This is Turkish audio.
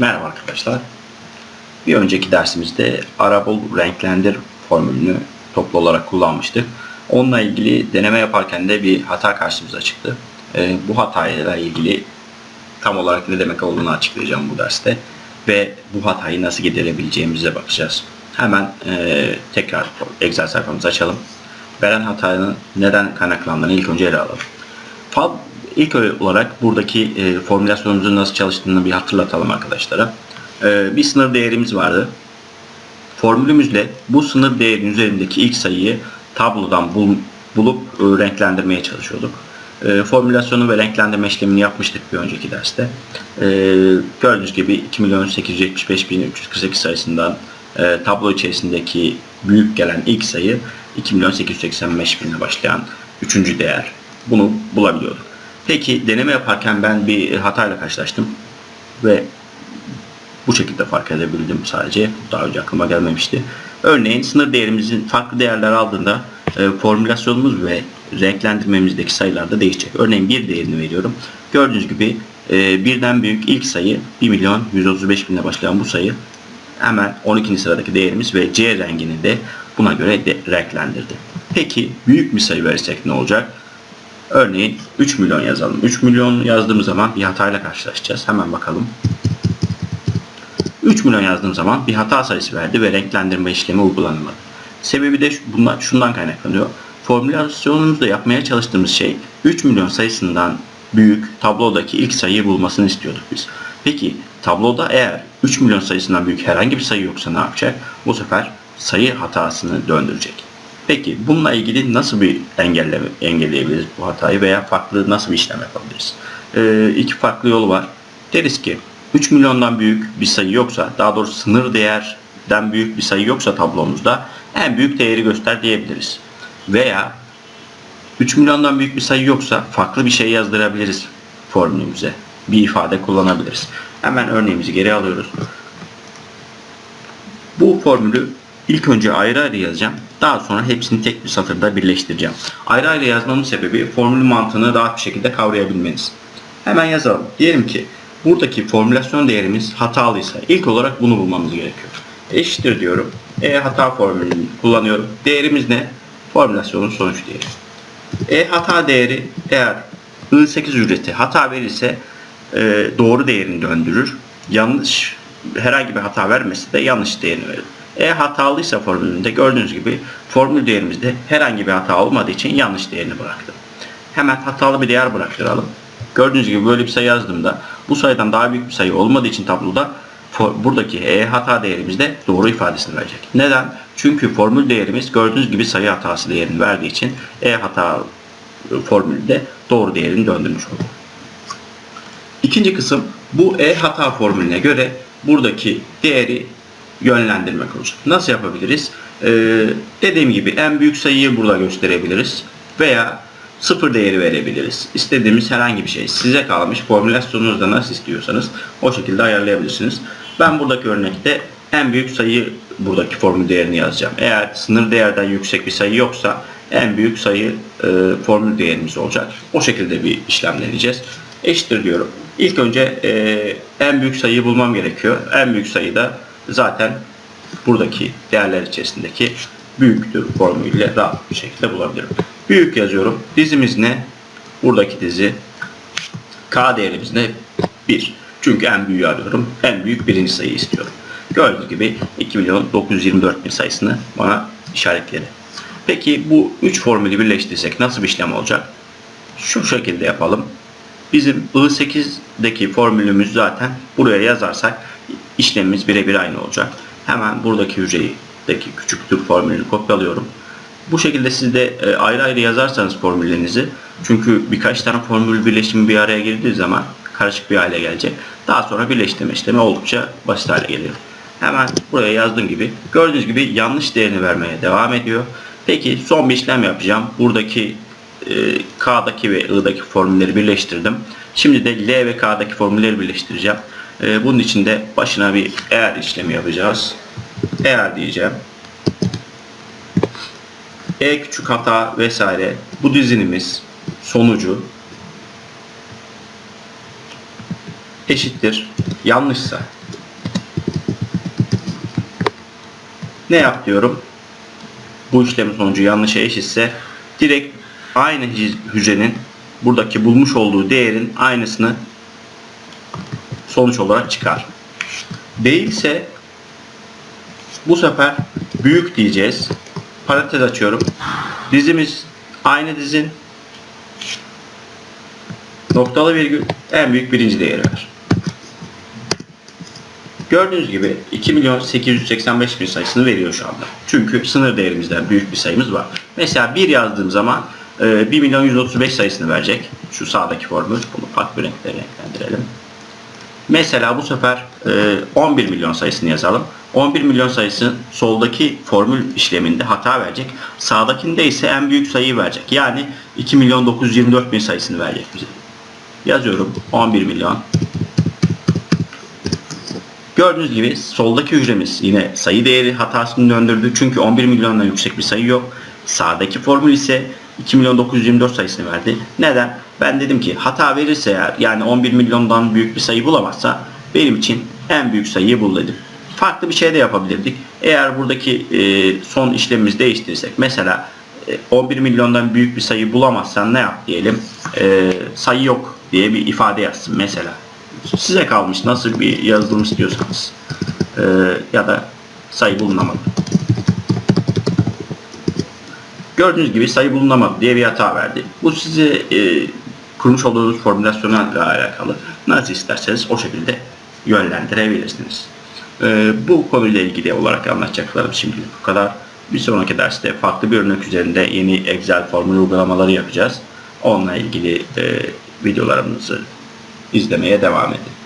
Merhaba arkadaşlar. Bir önceki dersimizde arabul renklendir formülünü toplu olarak kullanmıştık. Onunla ilgili deneme yaparken de bir hata karşımıza çıktı. Ee, bu hatayla ilgili tam olarak ne demek olduğunu açıklayacağım bu derste. Ve bu hatayı nasıl giderebileceğimize bakacağız. Hemen e, tekrar Excel sayfamızı açalım. Veren hatanın neden kaynaklandığını ilk önce ele alalım. İlk olarak buradaki e, formülasyonumuzun nasıl çalıştığını bir hatırlatalım arkadaşlara. E, bir sınır değerimiz vardı. Formülümüzle bu sınır değerinin üzerindeki ilk sayıyı tablodan bul, bulup e, renklendirmeye çalışıyorduk. E, formülasyonu ve renklendirme işlemini yapmıştık bir önceki derste. E, gördüğünüz gibi 2.875.348 sayısından e, tablo içerisindeki büyük gelen ilk sayı 2.885.000 ile başlayan üçüncü değer. Bunu bulabiliyorduk. Peki deneme yaparken ben bir hatayla karşılaştım ve bu şekilde fark edebildim sadece. Daha önce aklıma gelmemişti. Örneğin sınır değerimizin farklı değerler aldığında e, formülasyonumuz ve renklendirmemizdeki sayılar da değişecek. Örneğin bir değerini veriyorum. Gördüğünüz gibi e, birden büyük ilk sayı 1 milyon 135 bin ile başlayan bu sayı hemen 12. sıradaki değerimiz ve C rengini de buna göre de renklendirdi. Peki büyük bir sayı verirsek ne olacak? Örneğin 3 milyon yazalım. 3 milyon yazdığımız zaman bir hatayla karşılaşacağız. Hemen bakalım. 3 milyon yazdığım zaman bir hata sayısı verdi ve renklendirme işlemi uygulanmadı. Sebebi de bundan, şundan kaynaklanıyor. Formülasyonumuzda yapmaya çalıştığımız şey 3 milyon sayısından büyük tablodaki ilk sayıyı bulmasını istiyorduk biz. Peki tabloda eğer 3 milyon sayısından büyük herhangi bir sayı yoksa ne yapacak? Bu sefer sayı hatasını döndürecek. Peki bununla ilgili nasıl bir engelleme, engelleyebiliriz bu hatayı veya farklı nasıl bir işlem yapabiliriz? Ee, iki farklı yolu var. Deriz ki 3 milyondan büyük bir sayı yoksa, daha doğrusu sınır değerden büyük bir sayı yoksa tablomuzda en büyük değeri göster diyebiliriz. Veya 3 milyondan büyük bir sayı yoksa farklı bir şey yazdırabiliriz formülümüze. Bir ifade kullanabiliriz. Hemen örneğimizi geri alıyoruz. Bu formülü ilk önce ayrı ayrı yazacağım. Daha sonra hepsini tek bir satırda birleştireceğim. Ayrı ayrı yazmamın sebebi formül mantığını rahat bir şekilde kavrayabilmeniz. Hemen yazalım. Diyelim ki buradaki formülasyon değerimiz hatalıysa ilk olarak bunu bulmamız gerekiyor. Eşittir diyorum. E hata formülünü kullanıyorum. Değerimiz ne? Formülasyonun sonuç değeri. E hata değeri eğer I8 ücreti hata verirse e, doğru değerini döndürür. Yanlış herhangi bir hata vermesi de yanlış değerini verir. E hatalıysa formülünde gördüğünüz gibi formül değerimizde herhangi bir hata olmadığı için yanlış değerini bıraktı. Hemen hatalı bir değer bıraktıralım. Gördüğünüz gibi böyle bir sayı yazdığımda bu sayıdan daha büyük bir sayı olmadığı için tabloda buradaki E hata değerimizde doğru ifadesini verecek. Neden? Çünkü formül değerimiz gördüğünüz gibi sayı hatası değerini verdiği için E hata formülünde doğru değerini döndürmüş oldu. İkinci kısım bu E hata formülüne göre buradaki değeri yönlendirmek olacak. Nasıl yapabiliriz? Ee, dediğim gibi en büyük sayıyı burada gösterebiliriz veya sıfır değeri verebiliriz. İstediğimiz herhangi bir şey size kalmış. Formülasyonunuzda nasıl istiyorsanız o şekilde ayarlayabilirsiniz. Ben buradaki örnekte en büyük sayı buradaki formül değerini yazacağım. Eğer sınır değerden yüksek bir sayı yoksa en büyük sayı e, formül değerimiz olacak. O şekilde bir işlemleneceğiz. Eşittir diyorum. İlk önce e, en büyük sayıyı bulmam gerekiyor. En büyük sayı da zaten buradaki değerler içerisindeki büyüktür formülüyle rahat bir şekilde bulabilirim. Büyük yazıyorum. Dizimiz ne? Buradaki dizi K değerimiz ne? 1. Çünkü en büyüğü arıyorum. En büyük birinci sayı istiyorum. Gördüğünüz gibi 2 milyon 924 bin sayısını bana işaretledi. Peki bu 3 formülü birleştirsek nasıl bir işlem olacak? Şu şekilde yapalım. Bizim I8'deki formülümüz zaten buraya yazarsak işlemimiz birebir aynı olacak. Hemen buradaki hücredeki küçüktür formülünü kopyalıyorum. Bu şekilde siz de e, ayrı ayrı yazarsanız formüllerinizi çünkü birkaç tane formül birleşimi bir araya girdiği zaman karışık bir hale gelecek. Daha sonra birleştirme işlemi oldukça basit hale geliyor. Hemen buraya yazdığım gibi gördüğünüz gibi yanlış değerini vermeye devam ediyor. Peki son bir işlem yapacağım. Buradaki e, K'daki ve I'daki formülleri birleştirdim. Şimdi de L ve K'daki formülleri birleştireceğim. E, bunun için de başına bir eğer işlemi yapacağız. Eğer diyeceğim. E küçük hata vesaire bu dizinimiz sonucu eşittir yanlışsa ne yap diyorum bu işlemin sonucu yanlışa eşitse direkt aynı hücrenin buradaki bulmuş olduğu değerin aynısını sonuç olarak çıkar. Değilse bu sefer büyük diyeceğiz. Parantez açıyorum. Dizimiz aynı dizin. Noktalı virgül en büyük birinci değeri ver. Gördüğünüz gibi 2 milyon 885 bin sayısını veriyor şu anda. Çünkü sınır değerimizden büyük bir sayımız var. Mesela 1 yazdığım zaman e, 1 milyon 135 sayısını verecek. Şu sağdaki formül. Bunu farklı renkle renklendirelim. Mesela bu sefer e, 11 milyon sayısını yazalım. 11 milyon sayısı soldaki formül işleminde hata verecek. Sağdakinde ise en büyük sayıyı verecek. Yani 2 milyon 924 bin sayısını verecek bize. Yazıyorum 11 milyon. Gördüğünüz gibi soldaki hücremiz yine sayı değeri hatasını döndürdü. Çünkü 11 milyondan yüksek bir sayı yok. Sağdaki formül ise 2 milyon 924 sayısını verdi. Neden? Ben dedim ki hata verirse eğer yani 11 milyondan büyük bir sayı bulamazsa benim için en büyük sayıyı bul dedim. Farklı bir şey de yapabilirdik. Eğer buradaki e, son işlemimizi değiştirirsek mesela e, 11 milyondan büyük bir sayı bulamazsan ne yap diyelim e, sayı yok diye bir ifade yazsın mesela. Size kalmış nasıl bir yazılım istiyorsanız E, ya da sayı bulunamadı. Gördüğünüz gibi sayı bulunamadı diye bir hata verdi. Bu size e, kurmuş olduğunuz formülasyonla alakalı. Nasıl isterseniz o şekilde yönlendirebilirsiniz. E, bu konuyla ilgili olarak anlatacaklarım şimdilik bu kadar. Bir sonraki derste farklı bir örnek üzerinde yeni Excel formül uygulamaları yapacağız. Onunla ilgili e, videolarımızı izlemeye devam edin.